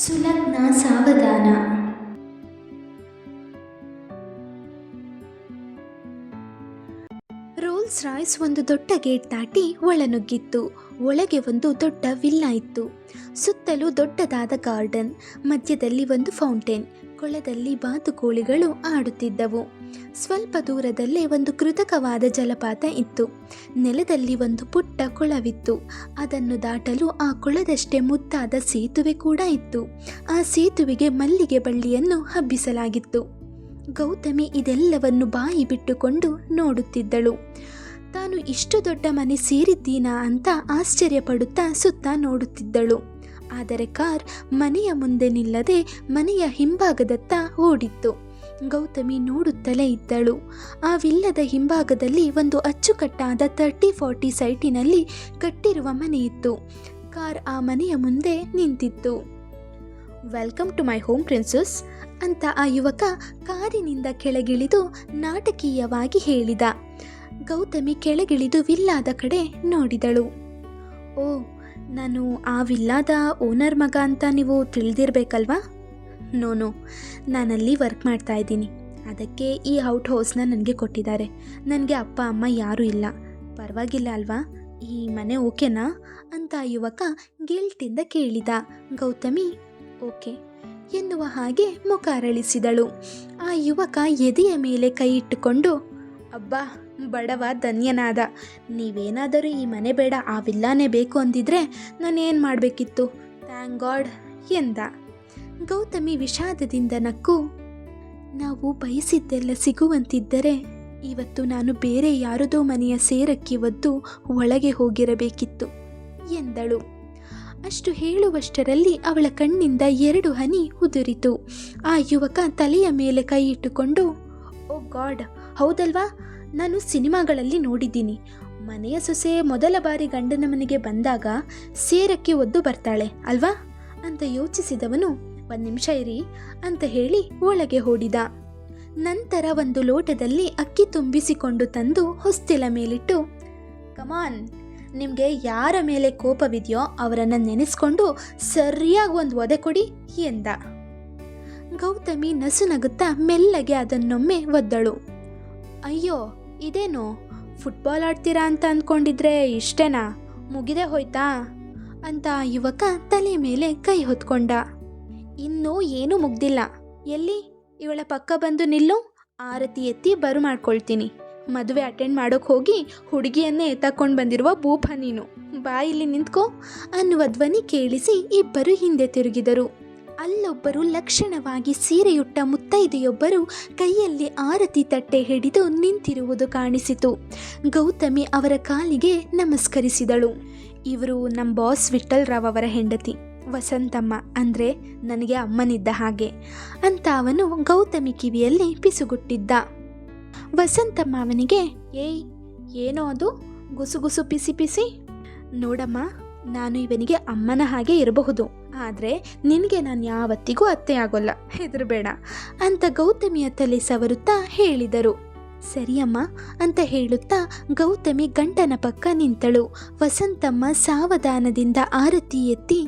ಸುಲಗ್ನ ಸಾವಧಾನ. Rolls Royce ಒಂದು ದೊಡ್ಡ gate ದಾಟಿ ಒಳನುಗ್ಗಿತ್ತು. ಒಳಗೆ ಒಂದು ದೊಡ್ಡ ವಿಲ್ಲ ಇತ್ತು. ಸುತ್ತಲೂ ದೊಡ್ಡದಾದ ಗಾರ್ಡನ್, ಮಧ್ಯದಲ್ಲಿ ಒಂದು ಫೌಂಟೇನ್, ಕೊಳದಲ್ಲಿ ಬಾತುಕೋಳಿಗಳು ಆಡುತ್ತಿದ್ದವು. ಸ್ವಲ್ಪ ದೂರದಲ್ಲೇ ಒಂದು ಕೃತಕವಾದ ಜಲಪಾತ ಇತ್ತು. ನೆಲದಲ್ಲಿ ಒಂದು ಪುಟ್ಟ ಕೊಳವಿತ್ತು. ಅದನ್ನು ದಾಟಲು ಆ ಕೊಳದಷ್ಟೇ ಮುದ್ದಾದ ಸೇತುವೆ ಕೂಡ ಇತ್ತು. ಆ ಸೇತುವೆಗೆ ಮಲ್ಲಿಗೆ ಬಳ್ಳಿಯನ್ನು ಹಬ್ಬಿಸಲಾಗಿತ್ತು. ಗೌತಮಿ ಇದೆಲ್ಲವನ್ನು ಬಾಯಿ ಬಿಟ್ಟುಕೊಂಡು ನೋಡುತ್ತಿದ್ದಳು. ತಾನು ಇಷ್ಟು ದೊಡ್ಡ ಮನೆ ಸೇರಿದ್ದೀನಾ ಅಂತ ಆಶ್ಚರ್ಯಪಡುತ್ತಾ ಸುತ್ತ ನೋಡುತ್ತಿದ್ದಳು. ಆದರೆ ಕಾರ್ ಮನೆಯ ಮುಂದೆ ನಿಲ್ಲದೆ ಮನೆಯ ಹಿಂಭಾಗದತ್ತ ಓಡಿತ್ತು. ಗೌತಮಿ ನೋಡುತ್ತಲೇ ಇದ್ದಳು. ಆ ವಿಲ್ಲದ ಹಿಂಭಾಗದಲ್ಲಿ ಒಂದು ಅಚ್ಚುಕಟ್ಟಾದ ತರ್ಟಿ ಫೋರ್ಟಿ ಸೈಟಿನಲ್ಲಿ ಕಟ್ಟಿರುವ ಮನೆಯಿತ್ತು ಕಾರ್ ಆ ಮನೆಯ ಮುಂದೆ ನಿಂತಿತ್ತು. Welcome to my home princess ಅಂತ ಆ ಯುವಕ ಕಾರಿನಿಂದ ಕೆಳಗಿಳಿದು ನಾಟಕೀಯವಾಗಿ ಹೇಳಿದ. ಗೌತಮಿ ಕೆಳಗಿಳಿದು ವಿಲ್ಲಾದ ಕಡೆ ನೋಡಿದಳು. ಓ, ನಾನು ಆ ವಿಲ್ಲಾದ ಓನರ್ ಮಗ ಅಂತ ನೀವು ತಿಳಿದಿರ್ಬೇಕಲ್ವಾ? ನೋನು ನಾನಲ್ಲಿ ವರ್ಕ್ ಮಾಡ್ತಾ ಇದ್ದೀನಿ. ಅದಕ್ಕೆ ಈ ಔಟ್ ಹೌಸ್ನ ನನಗೆ ಕೊಟ್ಟಿದ್ದಾರೆ. ನನಗೆ ಅಪ್ಪ, ಅಮ್ಮ ಯಾರೂ ಇಲ್ಲ. ಪರವಾಗಿಲ್ಲ ಅಲ್ವಾ? ಈ ಮನೆ ಓಕೆನಾ? ಅಂತ ಯುವಕ ಗಿಲ್ಟಿಂದ ಕೇಳಿದ. ಗೌತಮಿ, ಓಕೆ. ಎನ್ನುವ ಹಾಗೆ ಮುಖ ಅರಳಿಸಿದಳು. ಆ ಯುವಕ ಎದೆಯ ಮೇಲೆ ಕೈ ಇಟ್ಟುಕೊಂಡು, ಅಬ್ಬಾ, ಬಡವ ಧನ್ಯನಾದ. ನೀವೇನಾದರೂ ಈ ಮನೆ ಬೇಡ, ಆ ವಿಲ್ಲಾನೇ ಬೇಕು ಅಂದಿದ್ರೆ ನಾನೇನು ಮಾಡಬೇಕಿತ್ತು? ಥ್ಯಾಂಕ್ ಗಾಡ್ ಎಂದ. ಗೌತಮಿ ವಿಷಾದದಿಂದ ನಕ್ಕು, ನಾವು ಬಯಸಿದ್ದೆಲ್ಲ ಸಿಗುವಂತಿದ್ದರೆ ಇವತ್ತು ನಾನು ಬೇರೆ ಯಾರದೋ ಮನೆಯ ಸೇರಕ್ಕೆ ಒದ್ದು ಒಳಗೆ ಹೋಗಿರಬೇಕಿತ್ತು, ಎಂದಳು. ಅಷ್ಟು ಹೇಳುವಷ್ಟರಲ್ಲಿ ಅವಳ ಕಣ್ಣಿಂದ ಎರಡು ಹನಿ ಉದುರಿತು. ಆ ಯುವಕ ತಲೆಯ ಮೇಲೆ ಕೈ ಇಟ್ಟುಕೊಂಡು, ಓ ಗಾಡ್, ಹೌದಲ್ವಾ? ನಾನು ಸಿನಿಮಾಗಳಲ್ಲಿ ನೋಡಿದ್ದೀನಿ. ಮನೆಯ ಸೊಸೆ ಮೊದಲ ಬಾರಿ ಗಂಡನ ಮನೆಗೆ ಬಂದಾಗ ಸೇರಕ್ಕೆ ಒದ್ದು ಬರ್ತಾಳೆ, ಅಲ್ವಾ? ಅಂತ ಯೋಚಿಸಿದವನು ಒಂದು ನಿಮಿಷ ಇರಿ ಅಂತ ಹೇಳಿ ಒಳಗೆ ಓಡಿದ. ನಂತರ ಒಂದು ಲೋಟದಲ್ಲಿ ಅಕ್ಕಿ ತುಂಬಿಸಿಕೊಂಡು ತಂದು ಹೊಸ್ತಿಲ ಮೇಲಿಟ್ಟು ಕಮಾನ್ ನಿಮಗೆ ಯಾರ ಮೇಲೆ ಕೋಪವಿದೆಯೋ ಅವರನ್ನು ನೆನೆಸ್ಕೊಂಡು ಸರಿಯಾಗಿ ಒಂದು ಒದೆ ಕೊಡಿ ಎಂದ. ಗೌತಮಿ ನಸುನಗುತ್ತಾ ಮೆಲ್ಲಗೆ ಅದನ್ನೊಮ್ಮೆ ಒದ್ದಳು. ಅಯ್ಯೋ, ಇದೇನು? ಫುಟ್ಬಾಲ್ ಆಡ್ತೀರಾ ಅಂತ ಅಂದ್ಕೊಂಡಿದ್ರೆ ಇಷ್ಟೇನಾ? ಮುಗಿದೇ ಹೋಯ್ತಾ? ಅಂತ ಯುವಕ ತಲೆ ಮೇಲೆ ಕೈ ಹೊತ್ಕೊಂಡ. ಇನ್ನೂ ಏನೂ ಮುಗ್ದಿಲ್ಲ. ಎಲ್ಲಿ? ಇವಳ ಪಕ್ಕ ಬಂದು ನಿಲ್ಲು. ಆರತಿ ಎತ್ತಿ ಬರು ಮಾಡ್ಕೊಳ್ತೀನಿ. ಮದುವೆ ಅಟೆಂಡ್ ಮಾಡೋಕೆ ಹೋಗಿ ಹುಡುಗಿಯನ್ನೇ ಎತ್ತಕೊಂಡು ಬಂದಿರುವ ಭೂಪ ನೀನು. ಬಾ ಇಲ್ಲಿ ನಿಂತ್ಕೋ. ಅನ್ನುವ ಧ್ವನಿ ಕೇಳಿಸಿ ಇಬ್ಬರು ಹಿಂದೆ ತಿರುಗಿದರು. ಅಲ್ಲೊಬ್ಬರು ಲಕ್ಷಣವಾಗಿ ಸೀರೆಯುಟ್ಟ ಮುತ್ತೈದೆಯೊಬ್ಬರು ಕೈಯಲ್ಲಿ ಆರತಿ ತಟ್ಟೆ ಹಿಡಿದು ನಿಂತಿರುವುದು ಕಾಣಿಸಿತು. ಗೌತಮಿ ಅವರ ಕಾಲಿಗೆ ನಮಸ್ಕರಿಸಿದಳು. ಇವರು ನಮ್ಮ ಬಾಸ್ ವಿಠಲ್ ರಾವ್ ಅವರ ಹೆಂಡತಿ. ವಸಂತಮ್ಮ ಅಂದರೆ ನನಗೆ ಅಮ್ಮನಿದ್ದ ಹಾಗೆ ಅಂತ ಅವನು ಗೌತಮಿ ಕಿವಿಯಲ್ಲಿ ಪಿಸುಗುಟ್ಟಿದ್ದ. ವಸಂತಮ್ಮ ಅವನಿಗೆ, ಏಯ್, ಏನೋ ಅದು? ಗುಸುಗುಸು ಪಿಸಿ ಪಿಸಿ? ನೋಡಮ್ಮ, ನಾನು ಇವನಿಗೆ ಅಮ್ಮನ ಹಾಗೆ ಇರಬಹುದು. ಆದರೆ ನಿನಗೆ ನಾನು ಯಾವತ್ತಿಗೂ ಅತ್ತೆ ಆಗೋಲ್ಲ. ಹೆದರಬೇಡ, ಅಂತ ಗೌತಮಿಯ ತಲೆ ಸವರುತ್ತಾ ಹೇಳಿದರು. ಸರಿಯಮ್ಮ, ಅಂತ ಹೇಳುತ್ತಾ ಗೌತಮಿ ಗಂಟನ ಪಕ್ಕ ನಿಂತಳು. ವಸಂತಮ್ಮ ಸಾವಧಾನದಿಂದ ಆರತಿ ಎತ್ತಿ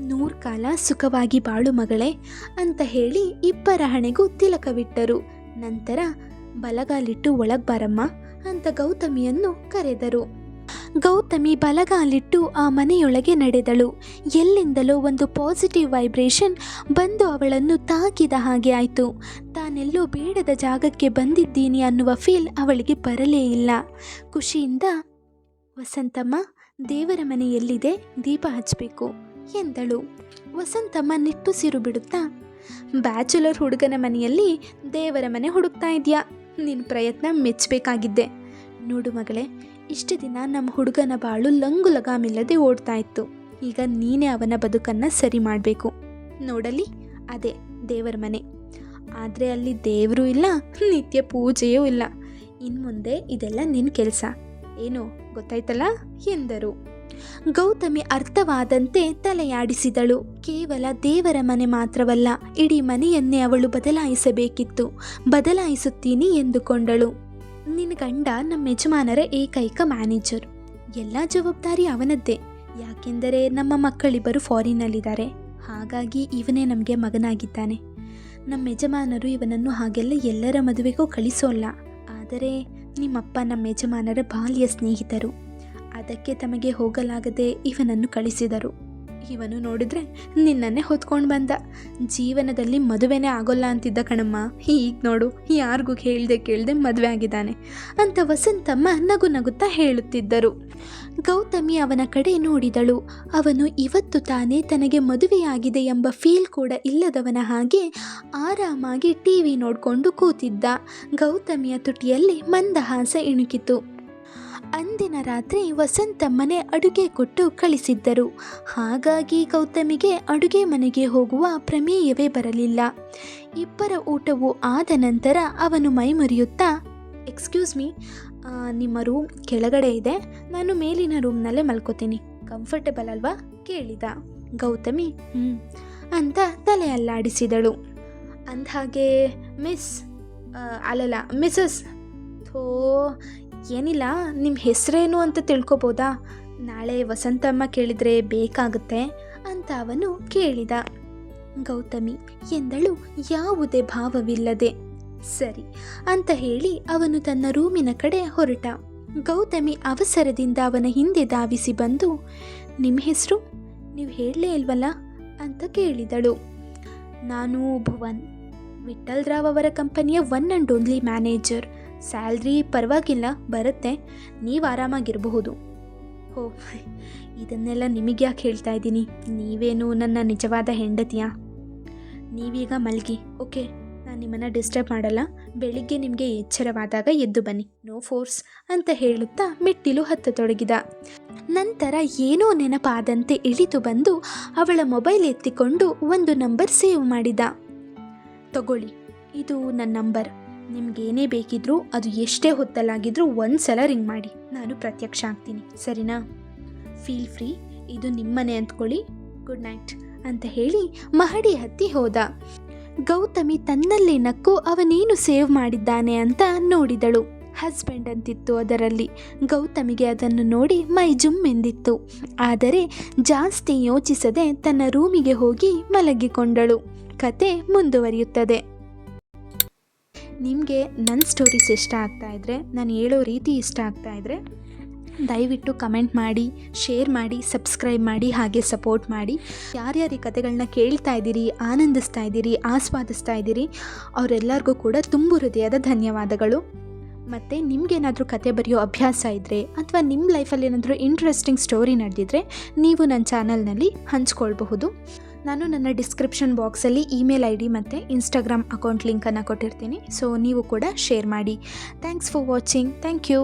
ನೂರ್ ಕಾಲ ಸುಖವಾಗಿ ಬಾಳು ಮಗಳೇ ಅಂತ ಹೇಳಿ ಇಬ್ಬರ ಹಣೆಗೂ ತಿಲಕವಿಟ್ಟರು. ನಂತರ, ಬಲಗಾಲಿಟ್ಟು ಒಳಗ್ ಬಾರಮ್ಮ ಅಂತ ಗೌತಮಿಯನ್ನು ಕರೆದರು. ಗೌತಮಿ ಬಲಗಾಲಿಟ್ಟು ಆ ಮನೆಯೊಳಗೆ ನಡೆದಳು. ಎಲ್ಲಿಂದಲೋ ಒಂದು ಪಾಸಿಟಿವ್ ವೈಬ್ರೇಷನ್ ಬಂದು ಅವಳನ್ನು ತಾಕಿದ ಹಾಗೆ ಆಯಿತು. ತಾನೆಲ್ಲೋ ಬೇಡದ ಜಾಗಕ್ಕೆ ಬಂದಿದ್ದೀನಿ ಅನ್ನುವ ಫೀಲ್ ಅವಳಿಗೆ ಬರಲೇ ಇಲ್ಲ. ಖುಷಿಯಿಂದ, ವಸಂತಮ್ಮ, ದೇವರ ಮನೆಯಲ್ಲಿದೆ, ದೀಪ ಹಚ್ಚಬೇಕು ಎಂದಳು. ವಸಂತಮ್ಮ ನಿಟ್ಟುಸಿರು ಬಿಡುತ್ತಾ, ಬ್ಯಾಚುಲರ್ ಹುಡುಗನ ಮನೆಯಲ್ಲಿ ದೇವರ ಮನೆ ಹುಡುಕ್ತಾ ಇದೆಯಾ? ನಿನ್ನ ಪ್ರಯತ್ನ ಮೆಚ್ಚಬೇಕಾಗಿದ್ದೆ ನೋಡು ಮಗಳೇ, ಇಷ್ಟು ದಿನ ನಮ್ಮ ಹುಡುಗನ ಬಾಳು ಲಂಗು ಲಗಾಮಿಲ್ಲದೆ ಓಡ್ತಾ ಇತ್ತು. ಈಗ ನೀನೇ ಅವನ ಬದುಕನ್ನು ಸರಿ ಮಾಡಬೇಕು. ನೋಡಲಿ, ಅದೇ ದೇವರ ಮನೆ. ಆದರೆ ಅಲ್ಲಿ ದೇವರೂ ಇಲ್ಲ, ನಿತ್ಯ ಪೂಜೆಯೂ ಇಲ್ಲ. ಇನ್ನು ಮುಂದೆ ಇದೆಲ್ಲ ನಿನ್ನ ಕೆಲಸ. ಏನು, ಗೊತ್ತಾಯ್ತಲ್ಲ? ಎಂದರು. ಗೌತಮಿ ಅರ್ಥವಾದಂತೆ ತಲೆಯಾಡಿಸಿದಳು. ಕೇವಲ ದೇವರ ಮನೆ ಮಾತ್ರವಲ್ಲ, ಇಡೀ ಮನೆಯನ್ನೇ ಅವಳು ಬದಲಾಯಿಸಬೇಕಿತ್ತು. ಬದಲಾಯಿಸುತ್ತೀನಿ ಎಂದುಕೊಂಡಳು. ನಿನ್ನ ಗಂಡ ನಮ್ಮ ಯಜಮಾನರ ಏಕೈಕ ಮ್ಯಾನೇಜರ್. ಎಲ್ಲ ಜವಾಬ್ದಾರಿ ಅವನದ್ದೇ. ಯಾಕೆಂದರೆ ನಮ್ಮ ಮಕ್ಕಳಿಬ್ಬರು ಫಾರಿನಲ್ಲಿದ್ದಾರೆ. ಹಾಗಾಗಿ ಇವನೇ ನಮಗೆ ಮಗನಾಗಿದ್ದಾನೆ. ನಮ್ಮ ಯಜಮಾನರು ಇವನನ್ನು ಹಾಗೆಲ್ಲ ಎಲ್ಲರ ಮದುವೆಗೂ ಕಳಿಸೋಲ್ಲ. ಆದರೆ ನಿಮ್ಮಪ್ಪ ನಮ್ಮ ಯಜಮಾನರ ಬಾಲ್ಯ ಸ್ನೇಹಿತರು. ಅದಕ್ಕೆ ತಮಗೆ ಹೋಗಲಾಗದೆ ಇವನನ್ನು ಕಳಿಸಿದರು. ಇವನು ನೋಡಿದ್ರೆ ನಿನ್ನನ್ನೇ ಹೊತ್ಕೊಂಡು ಬಂದ. ಜೀವನದಲ್ಲಿ ಮದುವೆನೇ ಆಗೋಲ್ಲ ಅಂತಿದ್ದ ಕಣಮ್ಮ. ಈಗ ನೋಡು, ಯಾರಿಗೂ ಕೇಳದೆ ಕೇಳ್ದೆ ಮದುವೆ ಆಗಿದ್ದಾನೆ ಅಂತ ವಸಂತಮ್ಮ ನಗು ನಗುತ್ತಾ ಹೇಳುತ್ತಿದ್ದರು. ಗೌತಮಿ ಅವನ ಕಡೆ ನೋಡಿದಳು. ಅವನು ಇವತ್ತು ತಾನೇ ತನಗೆ ಮದುವೆಯಾಗಿದೆ ಎಂಬ ಫೀಲ್ ಕೂಡ ಇಲ್ಲದವನ ಹಾಗೆ ಆರಾಮಾಗಿ ಟಿ ವಿ ನೋಡಿಕೊಂಡು ಕೂತಿದ್ದ. ಗೌತಮಿಯ ತುಟಿಯಲ್ಲಿ ಮಂದಹಾಸ ಇಣುಕಿತು. ಅಂದಿನ ರಾತ್ರಿ ವಸಂತ ಮನೆ ಅಡುಗೆ ಕೊಟ್ಟು ಕಳಿಸಿದ್ದರು. ಹಾಗಾಗಿ ಗೌತಮಿಗೆ ಅಡುಗೆ ಮನೆಗೆ ಹೋಗುವ ಪ್ರಮೇಯವೇ ಬರಲಿಲ್ಲ. ಇಬ್ಬರ ಊಟವು ಆದ ನಂತರ ಅವನು ಮೈಮರೆಯುತ್ತಾ ಎಕ್ಸ್ಕ್ಯೂಸ್ ಮೀ ನಿಮ್ಮ ರೂಮ್ ಕೆಳಗಡೆ ಇದೆ. ನಾನು ಮೇಲಿನ ರೂಮ್ನಲ್ಲೇ ಮಲ್ಕೋತೀನಿ. ಕಂಫರ್ಟೇಬಲ್ ಅಲ್ವಾ? ಕೇಳಿದ. ಗೌತಮಿ ಹ್ಞೂ ಅಂತ ತಲೆ ಅಲ್ಲಾಡಿಸಿದಳು ಅಂದಹಾಗೆ ಮಿಸ್ ಆ, ಅಲ್ಲಲ್ಲ ಮಿಸಸ್ ಥೋ ಏನಿಲ್ಲ ನಿಮ್ಮ ಹೆಸರೇನು ಅಂತ ತಿಳ್ಕೊಬೋದಾ? ನಾಳೆ ವಸಂತಮ್ಮ ಕೇಳಿದರೆ ಬೇಕಾಗುತ್ತೆ ಅಂತ ಅವನು ಕೇಳಿದ. ಗೌತಮಿ, ಎಂದಳು, ಯಾವುದೇ ಭಾವವಿಲ್ಲದೆ. ಸರಿ ಅಂತ ಹೇಳಿ ಅವನು ತನ್ನ ರೂಮಿನ ಕಡೆ ಹೊರಟ. ಗೌತಮಿ ಅವಸರದಿಂದ ಅವನ ಹಿಂದೆ ಧಾವಿಸಿ ಬಂದು ನಿಮ್ಮ ಹೆಸರು? ನೀವು ಹೇಳಲೇ ಇಲ್ವಲ್ಲ? ಅಂತ ಕೇಳಿದಳು. ನಾನು ಭುವನ್ ವಿಠಲ್ ರಾವ್ ಅವರ ಕಂಪನಿಯ one and only manager. Salary ಪರವಾಗಿಲ್ಲ, ಬರುತ್ತೆ. ನೀವು ಆರಾಮಾಗಿರಬಹುದು. ಹೋ, ಇದನ್ನೆಲ್ಲ ನಿಮಗೆ ಯಾಕೆ ಹೇಳ್ತಾ ಇದ್ದೀನಿ. ನೀವೇನು ನನ್ನ ನಿಜವಾದ ಹೆಂಡತಿಯಾ? ನೀವೀಗ ಮಲಗಿ, ಓಕೆ, ನಾನು ನಿಮ್ಮನ್ನು ಡಿಸ್ಟರ್ಬ್ ಮಾಡಲ್ಲ. ಬೆಳಿಗ್ಗೆ ನಿಮಗೆ ಎಚ್ಚರವಾದಾಗ ಎದ್ದು ಬನ್ನಿ. ನೋ ಫೋರ್ಸ್ ಅಂತ ಹೇಳುತ್ತಾ ಮೆಟ್ಟಿಲು ಹತ್ತತೊಡಗಿದ. ನಂತರ ಏನೋ ನೆನಪಾದಂತೆ ಇಳಿದು ಬಂದು ಅವಳ ಮೊಬೈಲ್ ಎತ್ತಿಕೊಂಡು ಒಂದು ನಂಬರ್ ಸೇವ್ ಮಾಡಿದ. ತಗೊಳ್ಳಿ, ಇದು ನನ್ನ ನಂಬರ್. ನಿಮ್ಗೇನೇ ಬೇಕಿದ್ರೂ ಅದು ಎಷ್ಟೇ ಹೊತ್ತಲಾಗಿದ್ರೂ ಒಂದು ಸಲ ರಿಂಗ್ ಮಾಡಿ. ನಾನು ಪ್ರತ್ಯಕ್ಷ ಆಗ್ತೀನಿ. ಸರಿನಾ? Feel free. ಇದು ನಿಮ್ಮನೆ ಅಂದ್ಕೊಳ್ಳಿ ಗುಡ್ ನೈಟ್. ಅಂತ ಹೇಳಿ ಮಹಡಿ ಹತ್ತಿ ಹೋದ. ಗೌತಮಿ ತನ್ನಲ್ಲೇ ನಕ್ಕು ಅವನೇನು ಸೇವ್ ಮಾಡಿದ್ದಾನೆ ಅಂತ ನೋಡಿದಳು. ಹಸ್ಬೆಂಡ್ ಅಂತಿತ್ತು ಅದರಲ್ಲಿ. ಗೌತಮಿಗೆ ಅದನ್ನು ನೋಡಿ ಮೈ ಜುಮ್ ಎಂದಿತ್ತು. ಆದರೆ ಜಾಸ್ತಿ ಯೋಚಿಸದೆ ತನ್ನ ರೂಮಿಗೆ ಹೋಗಿ ಮಲಗಿಕೊಂಡಳು. ಕತೆ ಮುಂದುವರಿಯುತ್ತದೆ. ನಿಮಗೆ ನನ್ನ ಸ್ಟೋರೀಸ್ ಇಷ್ಟ ಆಗ್ತಾ ಇದ್ದರೆ ನಾನು ಹೇಳೋ ರೀತಿ ಇಷ್ಟ ಆಗ್ತಾ ಇದ್ದರೆ ದಯವಿಟ್ಟು ಕಮೆಂಟ್ ಮಾಡಿ ಶೇರ್ ಮಾಡಿ ಸಬ್ಸ್ಕ್ರೈಬ್ ಮಾಡಿ, ಹಾಗೆ ಸಪೋರ್ಟ್ ಮಾಡಿ. ಯಾರ್ಯಾರು ಈ ಕತೆಗಳನ್ನ ಕೇಳ್ತಾ ಇದ್ದೀರಿ, ಆನಂದಿಸ್ತಾ ಇದ್ದೀರಿ, ಆಸ್ವಾದಿಸ್ತಾ ಇದ್ದೀರಿ, ಅವರೆಲ್ಲರಿಗೂ ಕೂಡ ತುಂಬು ಹೃದಯದ ಧನ್ಯವಾದಗಳು. ಮತ್ತು ನಿಮಗೇನಾದರೂ ಕತೆ ಬರೆಯೋ ಅಭ್ಯಾಸ ಇದ್ದರೆ ಅಥವಾ ನಿಮ್ಮ ಲೈಫಲ್ಲಿ ಏನಾದರೂ ಇಂಟ್ರೆಸ್ಟಿಂಗ್ ಸ್ಟೋರಿ ನಡೆದಿದ್ದರೆ ನೀವು ನನ್ನ ಚಾನಲ್ನಲ್ಲಿ ಹಂಚ್ಕೊಳ್ಬಹುದು. ನಾನು ನನ್ನ ಡಿಸ್ಕ್ರಿಪ್ಷನ್ ಬಾಕ್ಸಲ್ಲಿ ಇಮೇಲ್ ಐ ಡಿ ಮತ್ತು ಇನ್ಸ್ಟಾಗ್ರಾಮ್ ಅಕೌಂಟ್ ಲಿಂಕನ್ನು ಕೊಟ್ಟಿರ್ತೀನಿ. ಸೊ ನೀವು ಕೂಡ ಶೇರ್ ಮಾಡಿ. Thanks for watching thank you